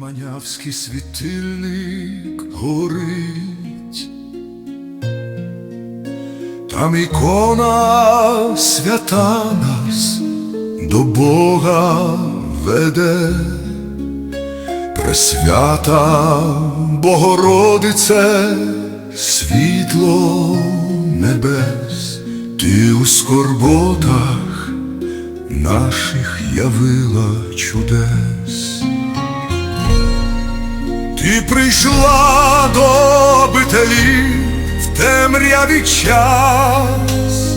Манявський світильник горить, там ікона свята нас до Бога веде, Пресвята Богородице, світло небес, ти у скорботах наших явила чудес. Ти прийшла до обителі в темряві час,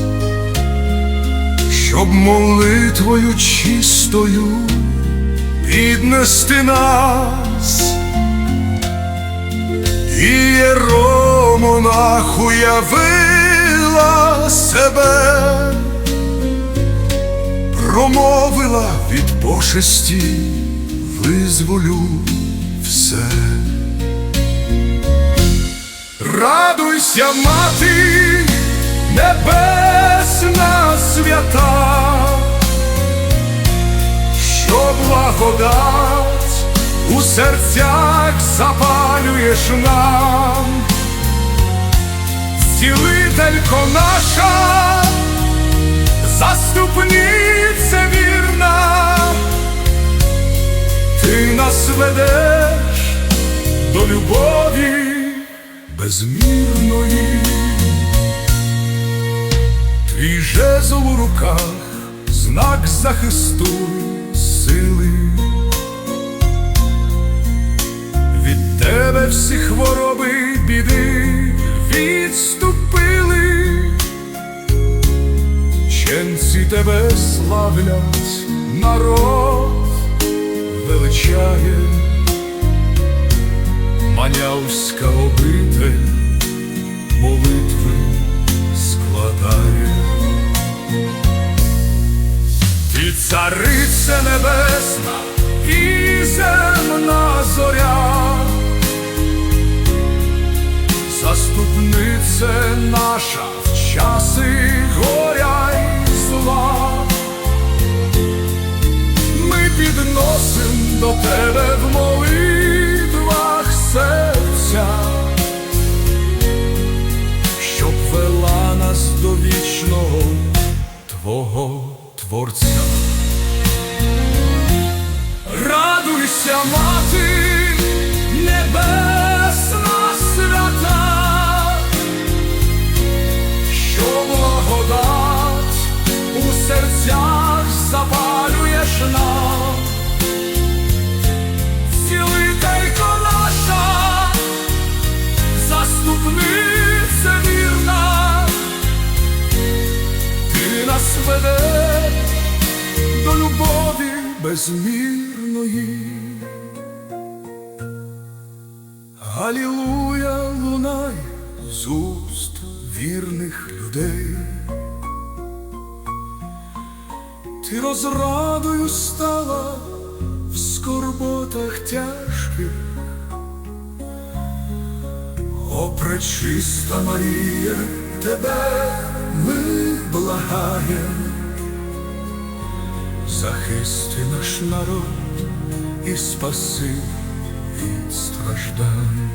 щоб молитвою чистою піднести нас, і Єромонах уявила себе, промовила від пошесті, визволю все. Радуйся, мати, небесна свята, що благодать у серцях запалюєш нам, цілителько наша, заступниця вірна, ти нас ведеш любові безмірної, твій жезл у руках, знак захисту сили. Від тебе всі хвороби біди відступили, ченці тебе славлять, Манявська молитви складає. Ти царице небесна і земна зоря, заступнице наша в часи горя й зла. Ми підносим до тебе Творця. Радуйся, мати, небесна свята, що благодать у серцях запалюєш нам, цілителько наша, заступниця вірна, ти нас ведеш безмірної. Алілуя лунай з уст вірних людей. Ти розрадою стала в скорботах тяжких. О, пречиста Марія, тебе ми благаєм. Захисти наш народ і спаси від страждань.